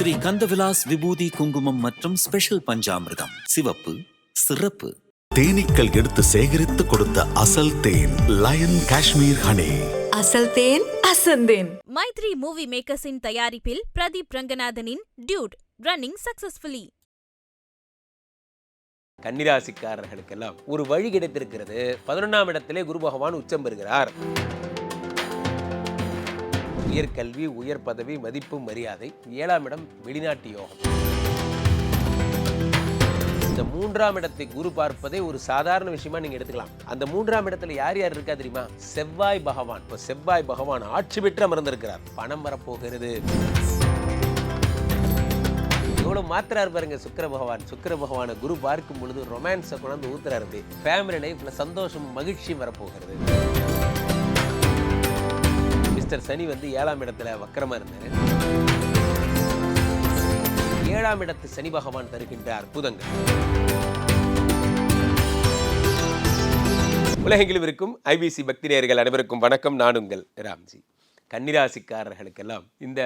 ஸ்ரீ கந்தவிலாஸ் விபூதி குங்குமம் மற்றும் ஸ்பெஷல் பஞ்சாமிர்தம். சிவப்பு சிறப்பு. தேனீக்கள் எடுத்து சேகரித்து கொடுத்த அசல் தேன் லயன் காஷ்மீர் ஹனி அசல் தேன் அசந்தேன் மைத்ரி மூவி மேக்கர்ஸின் தயாரிப்பில் பிரதீப் ரங்கநாதனின் டியூட் ரன்னிங் சக்சஸ்ஃபுல்லி கன்னிராசிக்காரர்களுக்கெல்லாம் ஒரு வழி கிடைத்திருக்கிறது. பதினொன்றாம் இடத்திலே குரு பகவான் உச்சம் பெறுகிறார். உயர்கல்வி உயர் பதவி மதிப்பு மரியாதை ஏழாம் இடம் வெளிநாட்டு யோகம். இந்த மூன்றாம் இடத்தை குரு பார்ப்பதே ஒரு சாதாரண விஷயமா நீங்க எடுத்துக்கலாம். அந்த மூன்றாம் இடத்துல யார் யார் இருக்கா தெரியுமா? செவ்வாய் பகவான். இப்போ செவ்வாய் பகவான் ஆட்சி பெற்று அமர்ந்திருக்கிறார். பணம் வரப்போகிறது. எவ்வளவு மாத்திராரு பாருங்க சுக்கிர பகவான். சுக்கிர பகவானை குரு பார்க்கும் பொழுது ரொமான்ஸை கொண்டாந்து ஊத்துறாரு ஃபேமிலி லைஃப்ல சந்தோஷம் மகிழ்ச்சியும் வரப்போகிறது. மிஸ்டர் சனி வந்து ஏழாம் இடத்துல வக்கரமா இருந்தாரு. ஏழாம் இடத்து சனி பகவான் தருகின்ற அற்புதங்கள் உலகெங்கிலும் இருக்கும் ஐபிசி பக்தி நேயர்கள் அனைவருக்கும் வணக்கம். நான் உங்கள் ராம்ஜி. கன்னிராசிக்காரர்களுக்கெல்லாம் இந்த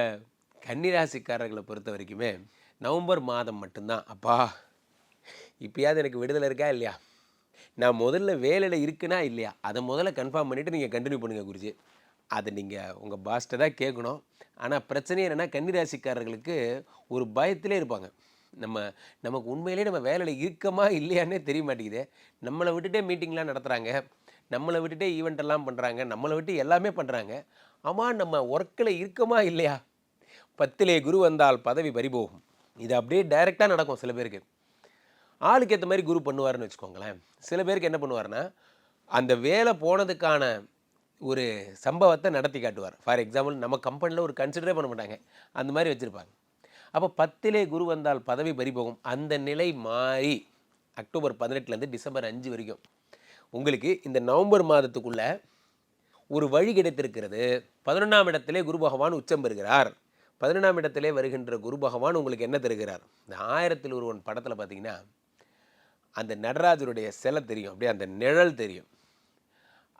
கன்னிராசிக்காரர்களை பொறுத்த வரைக்குமே நவம்பர் மாதம் மட்டும்தான். அப்பா இப்பயாவது எனக்கு விடுதலை இருக்கா இல்லையா? நான் முதல்ல வேலையில் இருக்குனா இல்லையா? அதை முதல்ல கன்ஃபார்ம் பண்ணிவிட்டு நீங்கள் கண்டினியூ பண்ணுங்கள் குருஜி. அதை நீங்கள் உங்கள் பாஸ்ட்டை தான் கேட்கணும். ஆனால் பிரச்சனை என்னென்னா கன்னிராசிக்காரர்களுக்கு ஒரு பயத்திலே இருப்பாங்க. நம்ம நமக்கு உண்மையிலே நம்ம வேலையில் இருக்கமா இல்லையானே தெரிய மாட்டேங்குது. நம்மளை விட்டுட்டே மீட்டிங்லாம் நடத்துகிறாங்க நம்மளை விட்டுட்டே ஈவெண்ட்டெல்லாம் பண்ணுறாங்க நம்மளை விட்டு எல்லாமே பண்ணுறாங்க ஆமாம் நம்ம ஒர்க்கில் இருக்கமா இல்லையா? பத்திலே குரு வந்தால் பதவி பறிபோகும். இது அப்படியே டைரெக்டாக நடக்கும் சில பேருக்கு. ஆளுக்கு ஏற்ற மாதிரி குரு பண்ணுவாருன்னு வச்சுக்கோங்களேன். சில பேருக்கு என்ன பண்ணுவாருன்னா அந்த வேலை போனதுக்கான ஒரு சம்பவத்தை நடத்தி காட்டுவார். ஃபார் எக்ஸாம்பிள் நம்ம கம்பெனியில் ஒரு கன்சிடரே பண்ண மாட்டாங்க. அந்த மாதிரி வச்சுருப்பாங்க. அப்போ பத்திலே குரு வந்தால் பதவி பறிபோகும் அந்த நிலை மாறி அக்டோபர் பதினெட்டுலேருந்து டிசம்பர் அஞ்சு வரைக்கும். உங்களுக்கு இந்த நவம்பர் மாதத்துக்குள்ளே ஒரு வழி கிடைத்திருக்கிறது. பதினொன்றாம் இடத்திலே குரு பகவான் உச்சம் பெறுகிறார். பதினொன்றாம் இடத்திலே வருகின்ற குரு பகவான் உங்களுக்கு என்ன தருகிறார்? இந்த ஆயிரத்தில் ஒருவன் படத்தில் பார்த்தீங்கன்னா அந்த நடராஜருடைய சிலை தெரியும். அப்படியே அந்த நிழல் தெரியும்.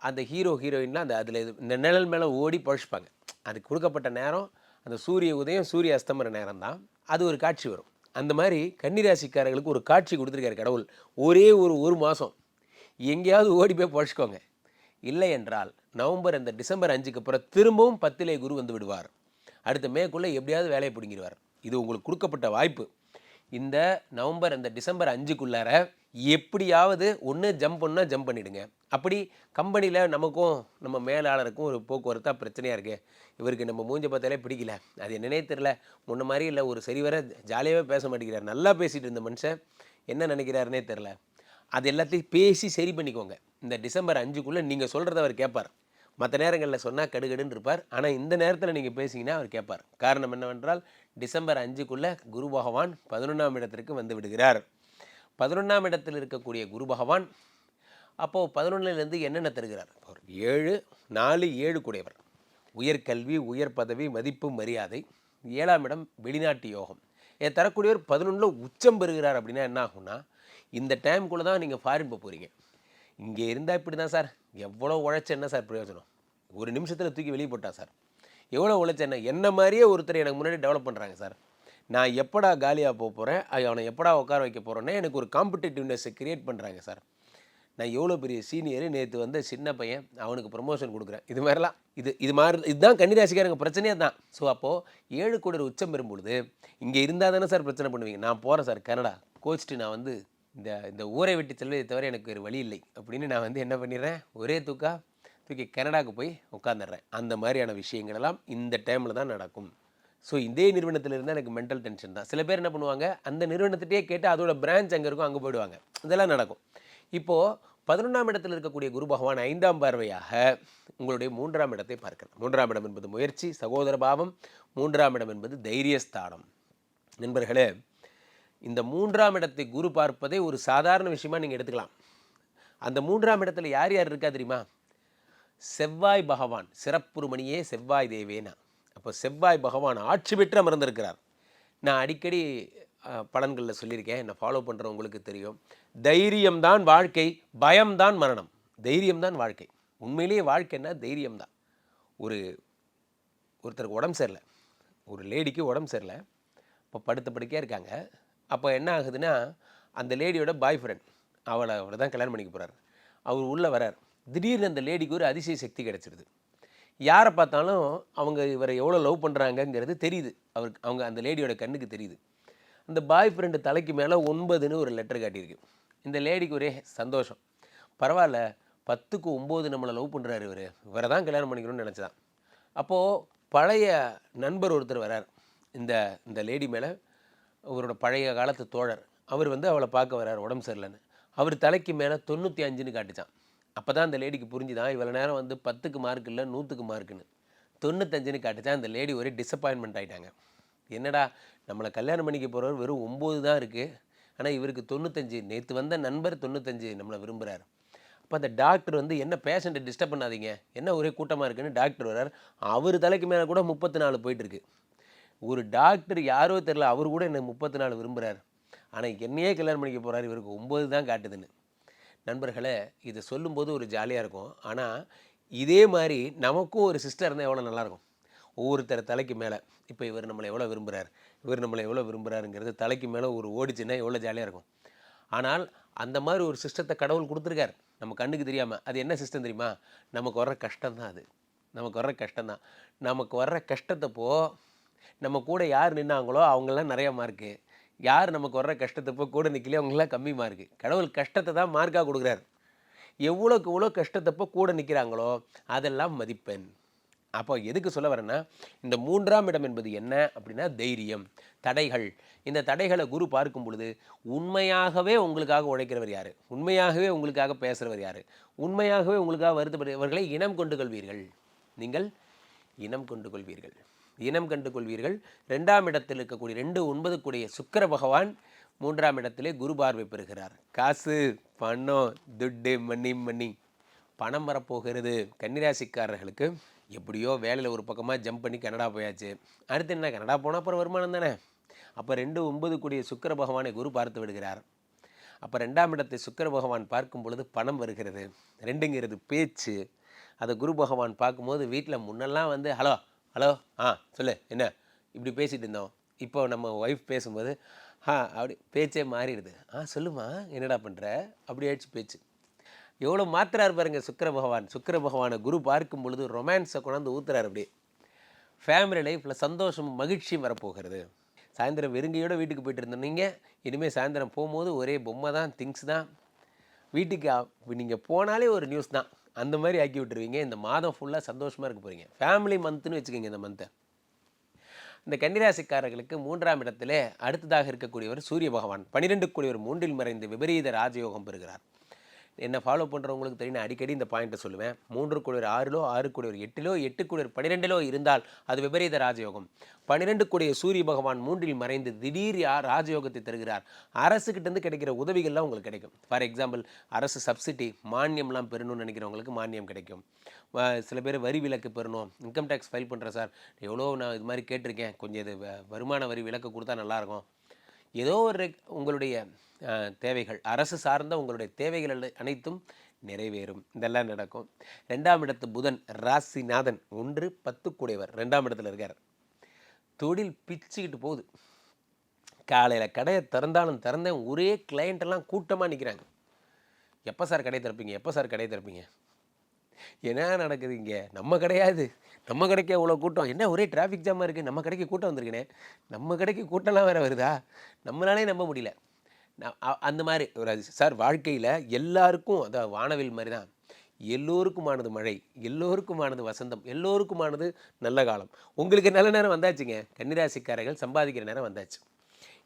அந்த ஹீரோ ஹீரோயின்லாம் அந்த அதில் இந்த நிழல் மேலே ஓடி பழச்சிப்பாங்க. அது கொடுக்கப்பட்ட நேரம் அந்த சூரிய உதயம் சூரிய அஸ்தமர நேரம் தான் அது ஒரு காட்சி வரும். அந்த மாதிரி கன்னிராசிக்காரர்களுக்கு ஒரு காட்சி கொடுத்துருக்காரு கடவுள். ஒரே ஒரு ஒரு மாதம் எங்கேயாவது ஓடி போய் பழச்சிக்கோங்க. இல்லை என்றால் நவம்பர் அந்த டிசம்பர் அஞ்சுக்கு அப்புறம் திரும்பவும் பத்திலே குரு வந்து விடுவார். அடுத்த மேக்குள்ளே எப்படியாவது வேலையை பிடுங்கிடுவார். இது உங்களுக்கு கொடுக்கப்பட்ட வாய்ப்பு. இந்த நவம்பர் அந்த டிசம்பர் அஞ்சுக்குள்ளார எப்படியாவது ஒன்று ஜம்ப் பண்ணால் ஜம்ப் பண்ணிவிடுங்க அப்படி கம்பெனியில் நமக்கும் நம்ம மேலாளருக்கும் ஒரு போக்குவரத்தாக பிரச்சனையாக இருக்குது இவருக்கு நம்ம மூஞ்ச பார்த்தாலே பிடிக்கல. அது என்னன்னே தெரில முன்ன மாதிரி இல்லை ஒரு சரிவர ஜாலியாகவே பேச மாட்டேங்கிறார். நல்லா பேசிகிட்டு இருந்த மனுஷன் என்ன நினைக்கிறாருனே தெரில அது எல்லாத்தையும் பேசி சரி பண்ணிக்கோங்க. இந்த டிசம்பர் அஞ்சுக்குள்ளே நீங்கள் சொல்கிறத அவர் கேட்பார் மற்ற நேரங்களில் சொன்னால் கடுகடுன்னு இருப்பார். ஆனால் இந்த நேரத்தில் நீங்கள் பேசிங்கன்னா அவர் கேட்பார் காரணம் என்னவென்றால் டிசம்பர் அஞ்சுக்குள்ளே குரு பகவான் பதினொன்றாம் இடத்திற்கு வந்து விடுகிறார். பதினொன்றாம் இடத்தில் இருக்கக்கூடிய குரு பகவான் அப்போது பதினொன்றுலேருந்து என்னென்ன தருகிறார்? ஏழு நாலு ஏழு கூடையவர். உயர்கல்வி உயர் பதவி மதிப்பு மரியாதை. ஏழாம் இடம் வெளிநாட்டு யோகம். இதை தரக்கூடியவர் பதினொன்றில் உச்சம் பெறுகிறார் அப்படின்னா என்ன ஆகும்னா இந்த டைம்குள்ளே தான் நீங்கள் ஃபாரின் போக போகிறீங்க இங்கே இருந்தால் இப்படி தான் சார். எவ்வளோ உழைச்ச என்ன சார் பிரயோஜனம்? ஒரு நிமிஷத்தில் தூக்கி வெளியே போட்டா சார். எவ்வளோ உழைச்ச என்ன? என்ன மாதிரியே ஒருத்தர் எனக்கு முன்னாடி டெவலப் பண்ணுறாங்க சார். நான் எப்படா காலியாக போக போகிறேன் அவனை எப்படா உட்கார வைக்க போகிறேன்னே எனக்கு ஒரு காம்படிட்டிவ்னஸை க்ரியேட் பண்ணுறாங்க சார் நான் எவ்வளோ பெரிய சீனியர் நேற்று வந்த சின்ன பையன் அவனுக்கு ப்ரொமோஷன் கொடுக்குறேன். இது மாதிரிலாம் இது இது மாதிரி இதுதான் கன்னிராசிக்காரங்க பிரச்சனையே தான் ஸோ அப்போது ஏழு கோடி உச்சம் பெறும்பொழுது இங்கே இருந்தால் தானே சார் பிரச்சனை பண்ணுவீங்க. நான் போகிறேன் சார் கனடா. கோச்சிட்டு நான் வந்து இந்த இந்த ஊரை விட்டு செல்வதை தவிர எனக்கு வேறு வழி இல்லை. அப்படின்னு நான் வந்து என்ன பண்ணிடுறேன்? ஒரே தூக்கா தூக்கி கனடாவுக்கு போய் உட்காந்துடுறேன் அந்த மாதிரியான விஷயங்கள் எல்லாம் இந்த டைமில் தான் நடக்கும். ஸோ இதே நிறுவனத்தில் இருந்தால் எனக்கு மென்டல் டென்ஷன் தான். சில பேர் என்ன பண்ணுவாங்க அந்த நிறுவனத்திட்டே கேட்டு அதோட பிரான்ச் அங்கே இருக்கும் அங்கே போயிடுவாங்க. இதெல்லாம் நடக்கும். இப்போது பதினொன்றாம் இடத்தில் இருக்கக்கூடிய குரு பகவான் ஐந்தாம் பார்வையாக உங்களுடைய மூன்றாம் இடத்தை பார்க்கலாம். மூன்றாம் இடம் என்பது முயற்சி சகோதர பாவம். மூன்றாம் இடம் என்பது தைரியஸ்தானம். நண்பர்களே இந்த மூன்றாம் இடத்தை குரு பார்ப்பதை ஒரு சாதாரண விஷயமாக நீங்கள் எடுத்துக்கலாம். அந்த மூன்றாம் இடத்துல யார் யார் இருக்கா தெரியுமா? செவ்வாய் பகவான் சிறப்புருமணியே செவ்வாய் தேவேனா. அப்போ செவ்வாய் பகவான் ஆட்சி பெற்று அமர்ந்திருக்கிறார். நான் அடிக்கடி பலன்களில் சொல்லியிருக்கேன் என்னை ஃபாலோ பண்ணுறவங்களுக்கு தெரியும். தைரியம்தான் வாழ்க்கை பயம்தான் மரணம். தைரியம்தான் வாழ்க்கை. உண்மையிலேயே வாழ்க்கைன்னா தைரியம்தான். ஒரு ஒருத்தருக்கு உடம்பு சரியில்லை. ஒரு லேடிக்கு உடம்பு சரியில்லை. இப்போ படுத்த படுக்கையாக இருக்காங்க. அப்போ என்ன ஆகுதுன்னா அந்த லேடியோட பாய் ஃப்ரெண்ட் அவளை அவரை தான் கல்யாணம் பண்ணிக்க போகிறார் அவர் உள்ளே வரார். திடீர்னு அந்த லேடிக்கு ஒரு அதிசய சக்தி கிடச்சிடுது யாரை பார்த்தாலும் அவங்க இவரை எவ்வளோ லவ் பண்ணுறாங்கங்கிறது தெரியுது. அவருக்கு அவங்க அந்த லேடியோட கண்ணுக்கு தெரியுது. அந்த பாய் ஃப்ரெண்டு தலைக்கு மேலே ஒன்பதுன்னு ஒரு லெட்டர் காட்டியிருக்கு. இந்த லேடிக்கு ஒரே சந்தோஷம். பரவாயில்ல பத்துக்கு ஒம்பது நம்மளை லவ் பண்ணுறாரு இவர். இவரை தான் கல்யாணம் பண்ணிக்கணும்னு நினச்சிதான். அப்போது பழைய நண்பர் ஒருத்தர் வரார். இந்த இந்த லேடி மேலே அவரோட பழைய காலத்து தோழர். அவர் வந்து அவளை பார்க்க வரார் உடம்பு சரியில்லைன்னு. அவர் தலைக்கு மேலே தொண்ணூற்றி அஞ்சுன்னு காட்டுச்சான் அப்போ தான் அந்த லேடிக்கு புரிஞ்சுதான் இவ்வளோ நேரம் வந்து பத்துக்கு மார்க் இல்லை நூற்றுக்கு மார்க்குன்னு தொண்ணூத்தஞ்சுன்னு காட்டுச்சா அந்த லேடி ஒரே டிசப்பாயின்மெண்ட் ஆகிட்டாங்க என்னடா நம்மளை கல்யாணம் பண்ணிக்க போகிறவர் வெறும் ஒம்பது தான் இருக்குது ஆனால் இவருக்கு தொண்ணூத்தஞ்சு நேற்று வந்த நண்பர் தொண்ணூத்தஞ்சு நம்மளை விரும்புகிறார் அப்போ அந்த டாக்டர் வந்து என்ன பேஷண்ட்டை டிஸ்டர்ப் பண்ணாதீங்க? என்ன ஒரே கூட்டமாக இருக்குன்னு? டாக்டர் வர்றார். அவர் தலைக்கு மேலே கூட முப்பத்தி நாலு போயிட்டுருக்கு ஒரு டாக்டர் யாரோ தெரில அவர் கூட என்னை முப்பத்தி நாலு விரும்புகிறார் ஆனால் என்னையே கல்யாணம் பண்ணிக்க போகிறார் இவருக்கு ஒம்பது தான் காட்டுதுன்னு. நண்பர்களே இதை சொல்லும்போது ஒரு ஜாலியாக இருக்கும். ஆனால் இதே மாதிரி நமக்கும் ஒரு சிஸ்டர் இருந்தால் எவ்வளோ நல்லாயிருக்கும்? ஒவ்வொருத்தர் தலைக்கு மேலே. இப்போ இவர் நம்மளை எவ்வளோ விரும்புகிறார் இவர் நம்மளை எவ்வளோ விரும்புகிறாருங்கிறது தலைக்கு மேலே ஒரு ஓடிச்சுன்னா எவ்வளோ ஜாலியாக இருக்கும்? ஆனால் அந்த மாதிரி ஒரு சிஸ்டத்தை கடவுள் கொடுத்துருக்கார். நம்ம கண்ணுக்கு தெரியாமல் அது என்ன சிஸ்டம் தெரியுமா? நமக்கு வர்ற கஷ்டம் தான் அது. நமக்கு வர்ற கஷ்டம் தான். நமக்கு வர்ற கஷ்டத்தப்போ நம்ம கூட யார் நின்னாங்களோ அவங்கெல்லாம் நிறையா மார்க்கு யார் நமக்கு வர்ற கஷ்டத்தைப்போ கூட நிற்கலையோ அவங்களாம் கம்மி மார்க்கு கடவுள் கஷ்டத்தை தான் மார்க்காக கொடுக்குறாரு. எவ்வளோக்கு எவ்வளோ கஷ்டத்தப்போ கூட நிற்கிறாங்களோ அதெல்லாம் மதிப்பெண். அப்போ எதுக்கு சொல்ல வரேன்னா இந்த மூன்றாம் இடம் என்பது என்ன அப்படின்னா தைரியம் தடைகள். இந்த தடைகளை குரு பார்க்கும் பொழுது உண்மையாகவே உங்களுக்காக உழைக்கிறவர் யார்? உண்மையாகவே உங்களுக்காக பேசுகிறவர் யார்? உண்மையாகவே உங்களுக்காக வருத்தப்படுறவர்களை இனம் கொண்டு கொள்வீர்கள். நீங்கள் இனம் கொண்டு கொள்வீர்கள். இனம் கண்டு கொள்வீர்கள். ரெண்டாம் இடத்தில் இருக்கக்கூடிய ரெண்டு ஒன்பது கூடிய சுக்கிர பகவான் மூன்றாம் இடத்திலே குரு பார்வை பெறுகிறார். காசு பணம் துட்டு மணி மணி. பணம் வரப்போகிறது. கன்னிராசிக்காரர்களுக்கு எப்படியோ வேலையில் ஒரு பக்கமாக ஜம்ப் பண்ணி கனடா போயாச்சு. அடுத்து என்ன? கனடா போனால் அப்புறம் வருமானம் தானே? அப்போ ரெண்டு ஒன்பது கூடிய சுக்கிர பகவானை குரு பார்த்து விடுகிறார். அப்போ ரெண்டாம் இடத்தை சுக்கிர பகவான் பார்க்கும் பொழுது பணம் வருகிறது. ரெண்டுங்கிறது பேச்சு. அதை குரு பகவான் பார்க்கும்போது வீட்டில் முன்னெல்லாம் வந்து ஹலோ ஹலோ ஆ சொல்லு என்ன? இப்படி பேசிகிட்டு இருந்தோம். இப்போ நம்ம ஒய்ஃப் பேசும்போது ஆ அப்படி பேச்சே மாறிடுது. ஆ சொல்லுமா என்னடா பண்ணுற அப்படி ஆயிடுச்சு பேச்சு. எவ்வளோ மாத்துறாரு பாருங்க சுக்கர பகவான். சுக்கர பகவானை குரு பார்க்கும் பொழுது ரொமான்ஸை கொண்டாந்து ஊத்துறாரு அப்படி ஃபேமிலி லைஃப்பில் சந்தோஷம் மகிழ்ச்சியும் வரப்போகிறது. சாயந்தரம் வெறுங்கையோட வீட்டுக்கு போயிட்டு இருந்தோம் நீங்கள் இனிமேல் சாயந்தரம் போகும்போது ஒரே பொம்மை தான் திங்ஸ் தான். வீட்டுக்கு நீங்கள் போனாலே ஒரு நியூஸ் தான். அந்த மாதிரி ஆக்கி விட்டுருவீங்க. இந்த மாதம் ஃபுல்லாக சந்தோஷமாக இருக்க போகிறீங்க ஃபேமிலி மந்த்னு வச்சுக்கோங்க இந்த மந்த்தை இந்த கன்னிராசிக்காரர்களுக்கு மூன்றாம் இடத்திலே அடுத்ததாக இருக்கக்கூடியவர் சூரிய பகவான். பன்னிரெண்டு கூடியவர் மூன்றில் மறைந்து விபரீத ராஜயோகம் பெறுகிறார். என்ன ஃபாலோ பண்ணுறவங்களுக்கு தெரியும் நான் அடிக்கடி இந்த பாயிண்ட்டை சொல்லுவேன். மூன்று கூடியவர் ஆறிலோ ஆறு கூடியவர் எட்டிலோ எட்டு கூடியவர் பன்னிரெண்டிலோ இருந்தால் அது விபரீத ராஜயோகம். பன்னிரெண்டு கோடிய சூரிய பகவான் மூன்றில் மறைந்து திடீர் யார் ராஜயோகத்தை தருகிறார். அரசுக்கிட்டேருந்து கிடைக்கிற உதவிகள்லாம் உங்களுக்கு கிடைக்கும். ஃபார் எக்ஸாம்பிள் அரசு சப்சிடி மானியம்லாம் பெறணும்னு நினைக்கிறவங்களுக்கு மானியம் கிடைக்கும். சில பேர் வரி விலக்கு பெறணும். இன்கம் டேக்ஸ் ஃபைல் பண்ணுறேன் சார். எவ்வளோ நான் இது மாதிரி கேட்டிருக்கேன். கொஞ்சம் இது வ- வருமான வரி விலக்கு கொடுத்தா நல்லாயிருக்கும் ஏதோ ஒரு உங்களுடைய தேவைகள் அரசு சார்ந்த உங்களுடைய தேவைகள் அல்ல- அனைத்தும் நிறைவேறும். இதெல்லாம் நடக்கும். ரெண்டாம் இடத்து புதன் ராசிநாதன் ஒன்று பத்து கூடையவர் ரெண்டாம் இடத்துல இருக்கார். தொழில் பிச்சுக்கிட்டு போகுது. காலையில் கடையை திறந்தாலும் திறந்தேன் ஒரே client கூட்டமாக நிற்கிறாங்க எப்போ சார் கடை திறப்பீங்க? எப்போ சார் கடை திறப்பீங்க? என்ன நடக்குது இங்கே நம்ம கிடையாது. நம்ம கடைக்கு அவ்வளோ கூட்டம். என்ன ஒரே டிராஃபிக் ஜாமாக இருக்குது நம்ம கடைக்கு கூட்டம் வந்திருக்கனே. நம்ம கடைக்கு கூட்டம்லாம் வேறு வருதா? நம்மளாலே நம்ப முடியல. அ- அந்த மாதிரி ஒரு சார் வாழ்க்கையில் எல்லாருக்கும் அதான் வானவில் மாதிரி தான் எல்லோருக்குமானது மழை எல்லோருக்குமானது வசந்தம் எல்லோருக்குமானது நல்ல காலம். உங்களுக்கு நல்ல நேரம் வந்தாச்சுங்க. கன்னிராசிக்காரர்கள் சம்பாதிக்கிற நேரம் வந்தாச்சு.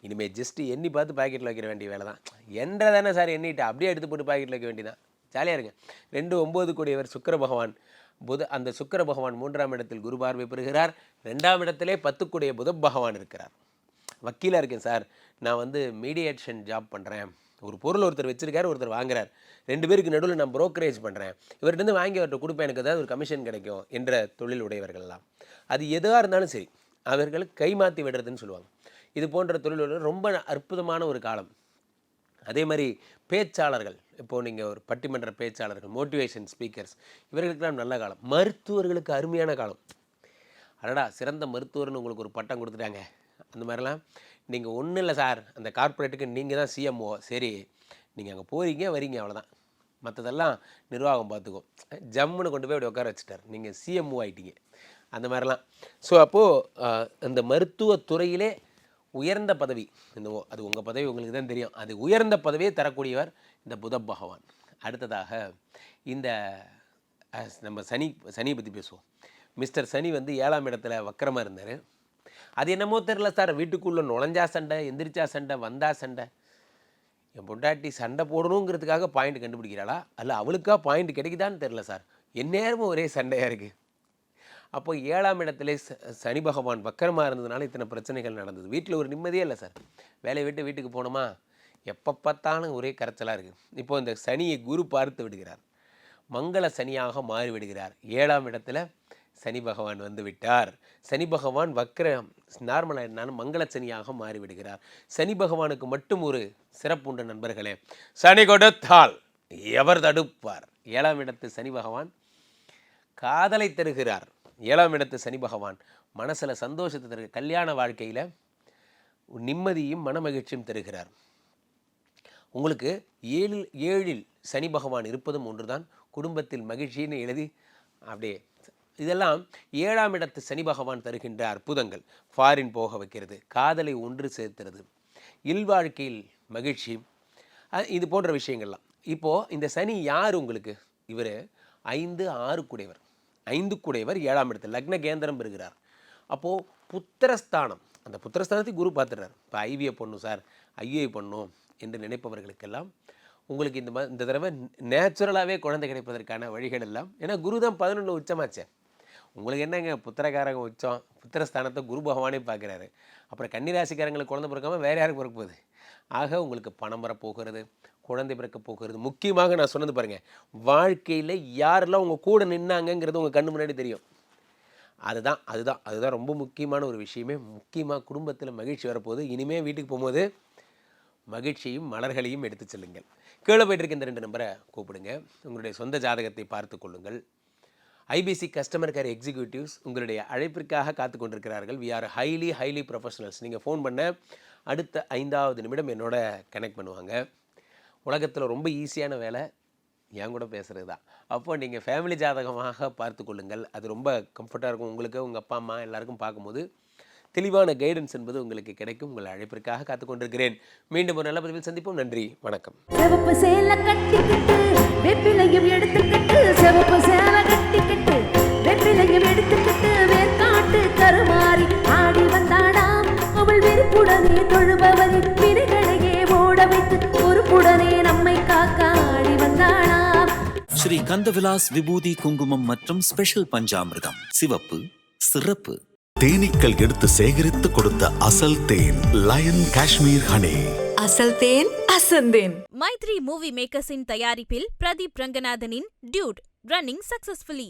இனிமேல் ஜஸ்ட் எண்ணி பார்த்து பாக்கெட்டில் வைக்கிற வேண்டிய வேலை தான் என்ற தானே சார் எண்ணிட்டு அப்படியே எடுத்து போட்டு பாக்கெட்டில் வைக்க வேண்டியதான் ஜாலியாக இருங்க. ரெண்டு ஒம்பது கூடியவர் சுக்கிர பகவான். புத அந்த சுக்கிர பகவான் மூன்றாம் இடத்தில் குரு பார்வை பெறுகிறார். ரெண்டாம் இடத்திலே பத்துக்குடைய புத பகவான் இருக்கிறார். வக்கீலாக இருக்கேன் சார். நான் வந்து மீடியேஷன் ஜாப் பண்ணுறேன் ஒரு பொருள் ஒருத்தர் வச்சிருக்காரு ஒருத்தர் வாங்குறார். ரெண்டு பேருக்கு நடுவில் நான் ப்ரோக்கரேஜ் பண்ணுறேன் இவர்கிட்ட வாங்கி அவர்கிட்ட கொடுப்பேன். எனக்கு ஏதாவது ஒரு கமிஷன் கிடைக்கும் என்ற தொழில் உடையவர்கள்லாம். அது எதுவாக இருந்தாலும் சரி அவர்களுக்கு கைமாற்றி விடுறதுன்னு சொல்லுவாங்க. இது போன்ற தொழில் ரொம்ப அற்புதமான ஒரு காலம். அதே மாதிரி பேச்சாளர்கள் இப்போது நீங்கள் ஒரு பட்டிமன்ற பேச்சாளர்கள் மோட்டிவேஷன் ஸ்பீக்கர்ஸ் இவர்களுக்கெல்லாம் நல்ல காலம். மருத்துவர்களுக்கு அருமையான காலம். அடடா சிறந்த மருத்துவர்னு உங்களுக்கு ஒரு பட்டம் கொடுத்துட்டாங்க. அந்த மாதிரிலாம் நீங்கள் ஒன்றும் இல்லை சார். அந்த கார்ப்பரேட்டுக்கு நீங்கள் தான் சிஎம்ஓ சரி நீங்கள் அங்கே போகிறீங்க வரீங்க அவ்வளோதான் மற்றதெல்லாம் நிர்வாகம் பார்த்துக்கும் ஜம்முன்னு கொண்டு போய் அப்படி உட்கார வச்சுட்டார். நீங்கள் சிஎம்ஓ ஆகிட்டீங்க அந்த மாதிரிலாம். ஸோ அப்போது இந்த மருத்துவத்துறையிலே உயர்ந்த பதவி. இந்த அது உங்கள் பதவி உங்களுக்கு தான் தெரியும். அது உயர்ந்த பதவியை தரக்கூடியவர் இந்த புத பகவான். அடுத்ததாக இந்த நம்ம சனி சனியை பற்றி பேசுவோம். மிஸ்டர் சனி வந்து ஏழாம் இடத்துல வக்கரமாக இருந்தார். அது என்னமோ தெரில சார். வீட்டுக்குள்ளே நுழைஞ்சா சண்டை எந்திரிச்சா சண்டை வந்தா சண்டை. என் பொண்டாட்டி சண்டை போடணுங்கிறதுக்காக பாயிண்ட் கண்டுபிடிக்கிறாளா? அல்ல அவளுக்காக பாயிண்ட் கிடைக்குதான்னு தெரில சார். எந்நேரமும் ஒரே சண்டையாக இருக்குது அப்போ ஏழாம் இடத்துல ச- சனி பகவான் வக்கரமாக இருந்ததுனால இத்தனை பிரச்சனைகள் நடந்தது. வீட்டில் ஒரு நிம்மதியே இல்லை சார். வேலையை விட்டு வீட்டுக்கு போனோமா எப்போ பார்த்தாலும் ஒரே கரைச்சலாக இருக்குது இப்போ இந்த சனியை குரு பார்த்து விடுகிறார். மங்கள சனியாக மாறி விடுகிறார். ஏழாம் இடத்துல சனி பகவான் வந்து விட்டார். சனி பகவான் வக்கர நார்மலாக இருந்தாலும் மங்கள சனியாக மாறி விடுகிறார். சனி பகவானுக்கு மட்டும் ஒரு சிறப்புண்டு நண்பர்களே. சனி கொடுத்தால் எவர் தடுப்பார்? ஏழாம் இடத்து சனி பகவான் காதலை தருகிறார். ஏழாம் இடத்து சனி பகவான். மனசில் சந்தோஷத்தை தருகிற கல்யாண வாழ்க்கையில் நிம்மதியும் மனமகிழ்ச்சியும் தருகிறார். உங்களுக்கு ஏழில் ஏழில் சனி பகவான் இருப்பதும் ஒன்றுதான். குடும்பத்தில் மகிழ்ச்சின்னு எழுதி அப்படியே இதெல்லாம் ஏழாம் இடத்து சனி பகவான் தருகின்ற அற்புதங்கள். ஃபாரின் போக வைக்கிறது காதலை ஒன்று சேர்த்துறது இல்வாழ்க்கையில் மகிழ்ச்சி. இது போன்ற விஷயங்கள்லாம். இப்போது இந்த சனி யார் உங்களுக்கு? இவர் ஐந்து ஆறு குடையவர் ஐந்து கூடையவர் ஏழாம் இடத்தில் லக்ன கேந்திரம் பெறுகிறார். அப்போது புத்திரஸ்தானம் அந்த புத்திரஸ்தானத்தை குரு பார்த்துறார் இப்போ ஐவியை பண்ணும் சார் ஐஏ பண்ணும் என்று நினைப்பவர்களுக்கெல்லாம் உங்களுக்கு இந்த இந்த தடவை நேச்சுரலாகவே குழந்தை கிடைப்பதற்கான வழிகள் எல்லாம் ஏன்னா குரு தான் பதினொன்று உச்சமாச்சே. உங்களுக்கு என்னங்க புத்திரக்காரங்க உச்சம்? புத்திரஸ்தானத்தை குரு பகவானே பார்க்குறாரு. அப்புறம் கன்னிராசிக்காரங்களுக்கு குழந்தை பிறக்காமல் வேறு யாருக்கு பிறக்க போகுது? ஆக உங்களுக்கு பணம் வரப்போகிறது குழந்தை பிறக்க போகிறது. முக்கியமாக நான் சொன்னது பாருங்கள் வாழ்க்கையில் யாரெல்லாம் உங்கள் கூட நின்னாங்கங்கிறது உங்கள் கண்ணு முன்னாடி தெரியும். அதுதான் அதுதான் அதுதான் ரொம்ப முக்கியமான ஒரு விஷயமே. முக்கியமாக குடும்பத்தில் மகிழ்ச்சி வரப்போகுது. இனிமேல் வீட்டுக்கு போகும்போது மகிழ்ச்சியும் மலர்களையும் எடுத்து செல்லுங்கள். கீழே போயிட்டு இருக்க இந்த ரெண்டு நம்பரை கூப்பிடுங்க. உங்களுடைய சொந்த ஜாதகத்தை பார்த்து கொள்ளுங்கள். ஐபிசி கஸ்டமர் கேர் எக்ஸிக்யூட்டிவ்ஸ் உங்களுடைய அழைப்பிற்காக காத்து கொண்டிருக்கிறார்கள் we are highly highly professionals நீங்கள் ஃபோன் பண்ண அடுத்த ஐந்தாவது நிமிடம் என்னோட கனெக்ட் பண்ணுவாங்க. உலகத்தில் ரொம்ப ஈஸியான வேலை என் கூட பேசுகிறது தான் அப்போ நீங்கள் ஃபேமிலி ஜாதகமாக பார்த்து கொள்ளுங்கள். அது ரொம்ப கம்ஃபர்ட்டாக இருக்கும். உங்களுக்கு உங்கள் அப்பா அம்மா எல்லாருக்கும் பார்க்கும்போது தெளிவான கைடன்ஸ் என்பது உங்களுக்கு கிடைக்கும். உங்கள் அழைப்பிற்காக காத்து கொண்டிருக்கிறேன் மீண்டும் ஒரு நல்ல பதிவில் சந்திப்போம். நன்றி வணக்கம். சிவப்பு சேலை கட்டிக்கிட்டு வெப்பிலையும் எடுத்துக்கிட்டு சிவப்பு சேலை கட்டிக்கிட்டு வெப்பிலையும் எடுத்துக்கிட்டு வேர்க்காட்டு கருமாறி ஆடி வந்தாடாம் அவள் விருப்புடனே தொழுபவரின் வினைகளையே ஓட வைத்து பொறுப்புடனே நம்மை காக்க ஆடி வந்தாடாம் ஸ்ரீ கந்தவிலாஸ் விபூதி குங்குமம் மற்றும் ஸ்பெஷல் பஞ்சாமிர்தம். சிவப்பு சிறப்பு. தேனீக்கள் எடுத்து சேகரித்து கொடுத்த அசல் தேன் லயன் காஷ்மீர் ஹனி. அசல் தேன் அசந்தேன் மைத்ரி மூவி மேக்கர்ஸின் தயாரிப்பில் பிரதீப் ரங்கநாதனின் டியூட் ரன்னிங் சக்சஸ்ஃபுல்லி.